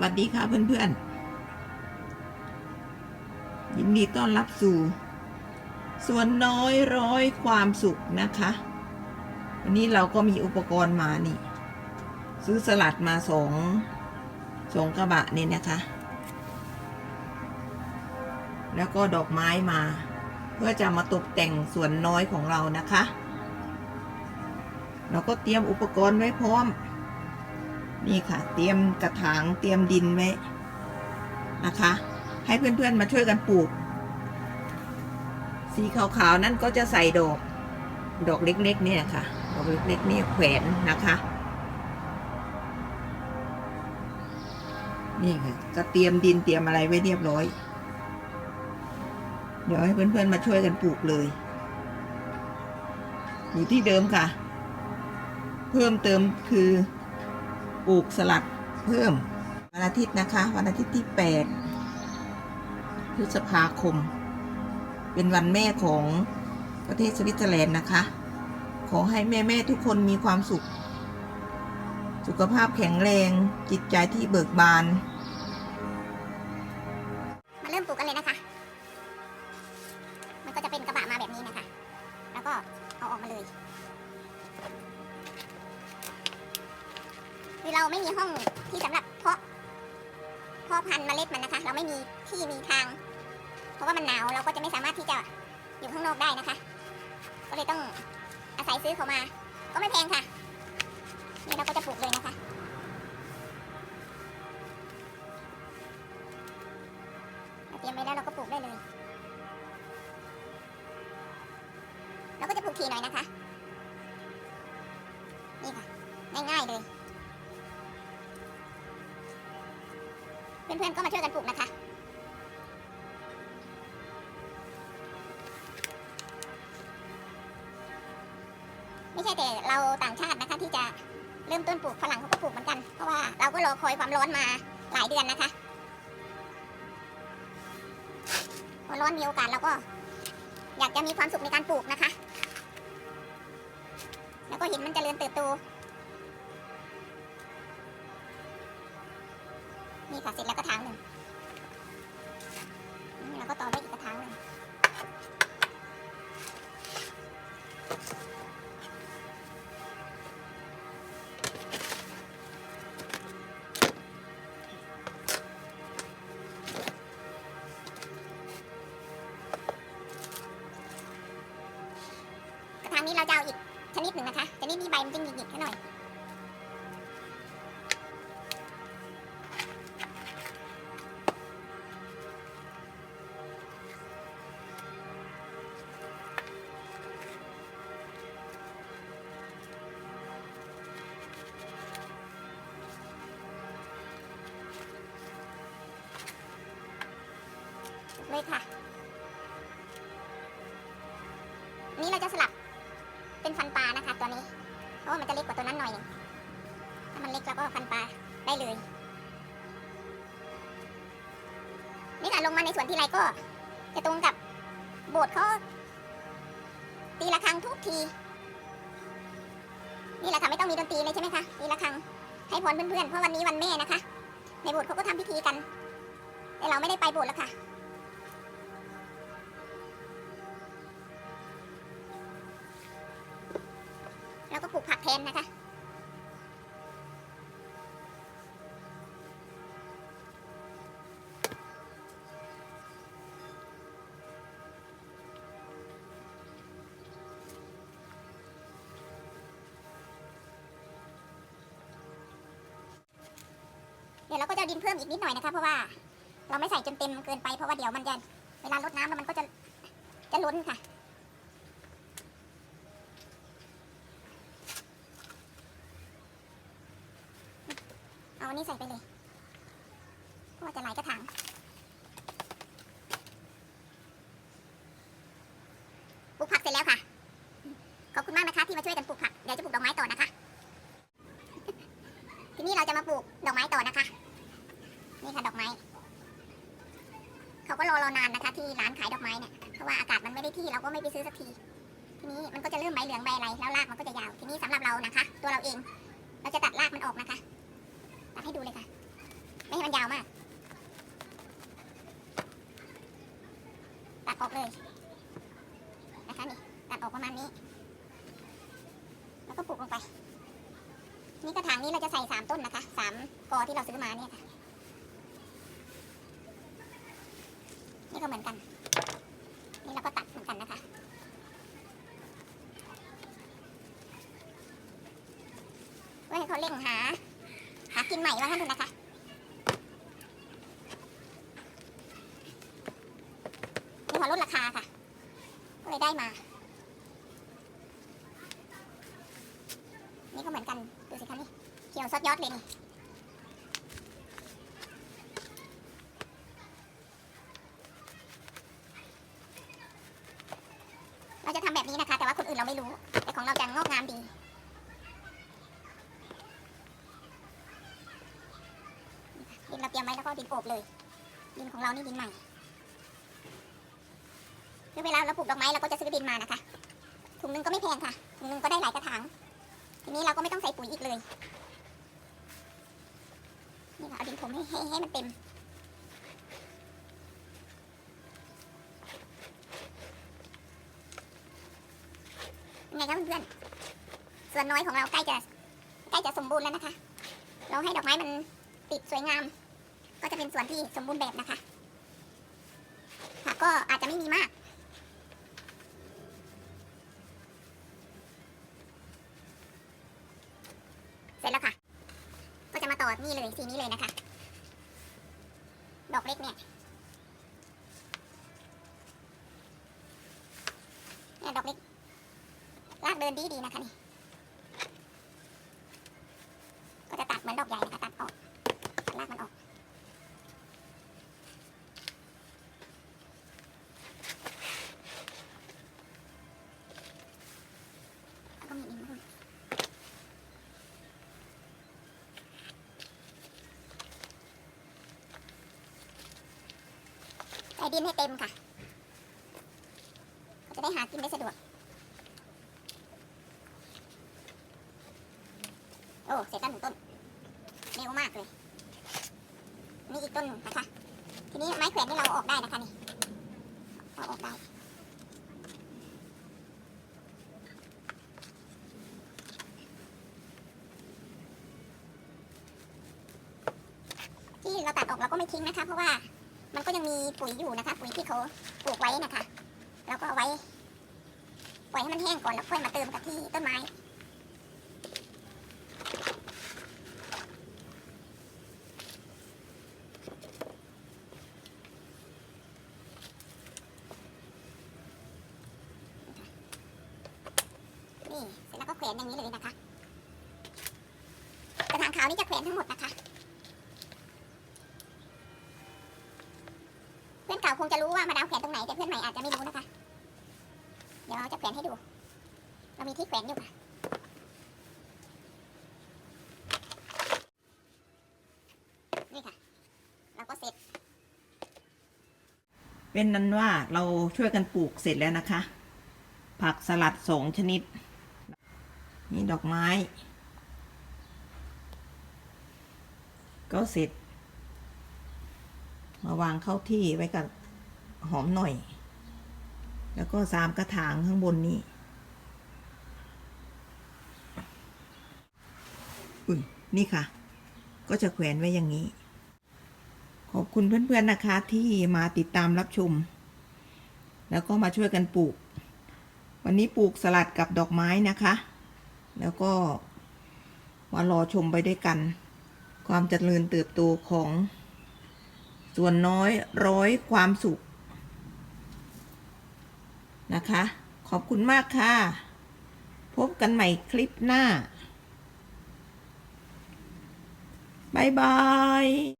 วัสดีค่ะเพื่อนๆ ยินดีต้อนรับสู่ ส่วนน้อยร้อยความสุขนะคะ วันนี้เราก็มีอุปกรณ์มานี่ ซื้อสลัดมาสองสองกระบะนี่นะคะ แล้วก็ดอกไม้มา เพื่อจะมาตกแต่งส่วนน้อยของเรานะคะ เราก็เตรียมอุปกรณ์ไว้พร้อม นี่ค่ะ เตรียมกระถางเตรียมดินไว้นะคะ ให้เพื่อนๆมาช่วยกันปลูก สีขาวๆนั่นก็จะใส่ดอกดอกเล็กๆเนี่ยค่ะดอกเล็กๆนี่แขวนนะคะ นี่ค่ะก็เตรียมดินเตรียมอะไรไว้เรียบร้อย เดี๋ยวให้เพื่อนๆมาช่วยกันปลูกเลยอยู่ที่เดิมค่ะ เพิ่มเติมคือ ปลูกสลัดเพิ่มวันอาทิตย์นะคะ วันอาทิตย์ที่ 8 พฤษภาคม เป็นวันแม่ของประเทศสวิตเซอร์แลนด์นะคะ ขอให้แม่ ๆ ทุกคนมีความสุข สุขภาพแข็งแรง จิตใจที่เบิกบาน มาเริ่มปลูกกันเลยนะคะ มันก็จะเป็นกระบะมาแบบนี้นะคะ แล้วก็เอาออกมาเลย คือเราไม่มีห้องที่สำหรับเพาะเพาะพันธุ์เมล็ดมันนะคะ เราไม่มีที่มีทาง เพราะว่ามันหนาวเราก็จะไม่สามารถที่จะอยู่ข้างนอกได้นะคะ ก็เลยต้องอาศัยซื้อเขามา ก็ไม่แพงค่ะนี่เราก็จะปลูกเลยนะคะเราเตรียมไว้แล้วเราก็ปลูกได้เลย เราก็จะปลูกทีหน่อยนะคะ พื่อนๆก็มาช่วยกันปลูกนะคะไม่ใช่แต่เราต่างชาตินะคะที่จะเริ่มต้นปลูกฝรั่งเขาก็ปลูกเหมือนกัน เพราะว่าเราก็รอคอยความร้อนมาหลายเดือนนะคะพอร้อนมีโอกาสเราก็ อยากจะมีความสุขในการปลูกนะคะ แล้วก็เห็นมันจเจริญเติบโต นี่ค่ะเสร็จแล้วก็ทางหนึ่งนี่เราก็ต่อไปอีกกระถางหนึ่งกระถางนี้เราจะเอาอีกชนิดหนึ่งนะคะชนิดนี้ใบมันจะหยิกๆแค่หน่อย เลยค่ะ นี่เราจะสลับเป็นฟันปลานะคะ ตัวนี้ เพราะว่ามันจะเล็กกว่าตัวนั้นหน่อยนึงถ้ามันเล็กเราก็ฟันปลาได้เลย นี่ค่ะลงมาในสวนที่ไรก็ จะตรงกับโบสถ์เขาตีระฆังทุกที นี่แหละค่ะไม่ต้องมีดนตรีเลยใช่ไหมคะตีระฆังให้พรเพื่อนๆเพราะวันนี้วันแม่นะคะ ในโบสถ์เขาก็ทำพิธีกัน แต่เราไม่ได้ไปโบสถ์แล้วค่ะ ลูกผักแทนนะคะ เดี๋ยวเราก็จะดินเพิ่มอีกนิดหน่อยนะคะ เพราะว่า เราไม่ใส่จนเต็มเกินไปเพราะว่าเดี๋ยวมันจะเวลารดน้ำแล้วมันก็จะจะล้นค่ะ เอาอันนี้ใส่ไปเลยเพราะว่าจะไหลกระถางปลูกผักเสร็จแล้วค่ะ ขอบคุณมากนะคะที่มาช่วยกันปลูกผัก เดี๋ยวจะปลูกดอกไม้ต่อนะคะ ทีนี้เราจะมาปลูกดอกไม้ต่อนะคะ นี่ค่ะดอกไม้ เขาก็รอรอนานนะคะ ที่ร้านขายดอกไม้เนี่ย เพราะว่าอากาศมันไม่ได้ที่เราก็ไม่ไปซื้อสักที ทีนี้มันก็จะเริ่มใบเหลืองใบอะไรแล้วรากมันก็จะยาว ทีนี้สำหรับเรานะคะ ตัวเราเอง เราจะตัดรากมันออกนะคะ ตัดให้ดูเลยค่ะ ไม่ให้มันยาวมาก ตัดออกเลย นะคะนี่ ตัดออกประมาณนี้ แล้วก็ปลูกลงไป นี่กระถางนี้เราจะใส่สามต้นนะคะสามกอที่เราซื้อมาเนี่ยค่ะ นี่ก็เหมือนกัน นี่เราก็ตัดเหมือนกันนะคะเพื่อให้เขาเร่งหา หากินใหม่ว่างั้นเถอะนะคะนี่พอลดราคาค่ะก็เลยได้มา นี่ก็เหมือนกันดูสิคะนี่เขียวซดยอดเลยนี่เราจะทำแบบนี้นะคะ แต่ว่าคนอื่นเราไม่รู้ แต่ของเราจะงอกงามดี ดินเราเตรียมไว้แล้วก็ดินโอบเลย ดินของเรานี่ดินใหม่คือเวลาเราปลูกดอกไม้เราก็จะซื้อดินมานะคะ ถุงนึงก็ไม่แพงค่ะ ถุงนึงก็ได้หลายกระถาง ทีนี้เราก็ไม่ต้องใส่ปุ๋ยอีกเลย นี่ค่ะเอาดินผมให้ให้ให้มันเต็มไงครับเพื่อนๆส่วนน้อยของเราใกล้จะใกล้จะสมบูรณ์แล้วนะคะ เราให้ดอกไม้มันติดสวยงาม ก็จะเป็นส่วนที่สมบูรณ์แบบนะคะค่ะก็อาจจะไม่มีมากเสร็จแล้วค่ะ ก็จะมาต่อนี่เลยสีนี้เลยนะคะ ดอกเล็กเนี่ยเนี่ยดอกเล็กลากเดินดีดีนะคะนี่ ก็จะตัดเหมือนดอกใหญ่นะคะตัดออกตัดลากมันออก แล้วก็มีอีกนิดนึงใส่ดินให้เต็มค่ะ จะได้หากินได้สะดวก โอ้เสร็จแล้วหนึ่งต้นเร็วมากเลยนี่อีกต้นหนึ่งนะคะ ทีนี้ไม้แขวนที่เราออกได้นะคะนี่เอาออกได้ที่เราตัดออกเราก็ไม่ทิ้งนะคะเพราะว่า มันก็ยังมีปุ๋ยอยู่นะคะ ปุ๋ยที่เขาปลูกไว้นะคะ แล้วก็ไว้ปล่อยให้มันแห้งก่อนแล้วค่อยมาเติมกับที่ต้นไม้นี่เสร็จแล้วก็แขวนอย่างนี้เลยนะคะกระถางขาวนี่จะแขวนทั้งหมดนะคะ คงจะรู้ว่ามาดามแขวนตรงไหนแต่เพื่อนใหม่อาจจะไม่รู้นะคะ เดี๋ยวจะแขวนให้ดู เรามีที่แขวนอยู่ค่ะนี่ค่ะ เราก็เสร็จ เป็นนั้นว่าเราช่วยกันปลูกเสร็จแล้วนะคะ ผักสลัดสองชนิด นี่ดอกไม้ ก็เสร็จมาวางเข้าที่ไว้กับ หอมหน่อย แล้วก็สามกระถางข้างบนนี้อุ้ยนี่ค่ะ ก็จะแขวนไว้อย่างนี้ ขอบคุณเพื่อนๆนะคะที่มาติดตามรับชม แล้วก็มาช่วยกันปลูก วันนี้ปลูกสลัดกับดอกไม้นะคะ แล้วก็มารอชมไปด้วยกัน ความเจริญเติบโตของ ส่วนน้อยร้อยความสุข นะคะ ขอบคุณมากค่ะ พบกันใหม่คลิปหน้าบายบาย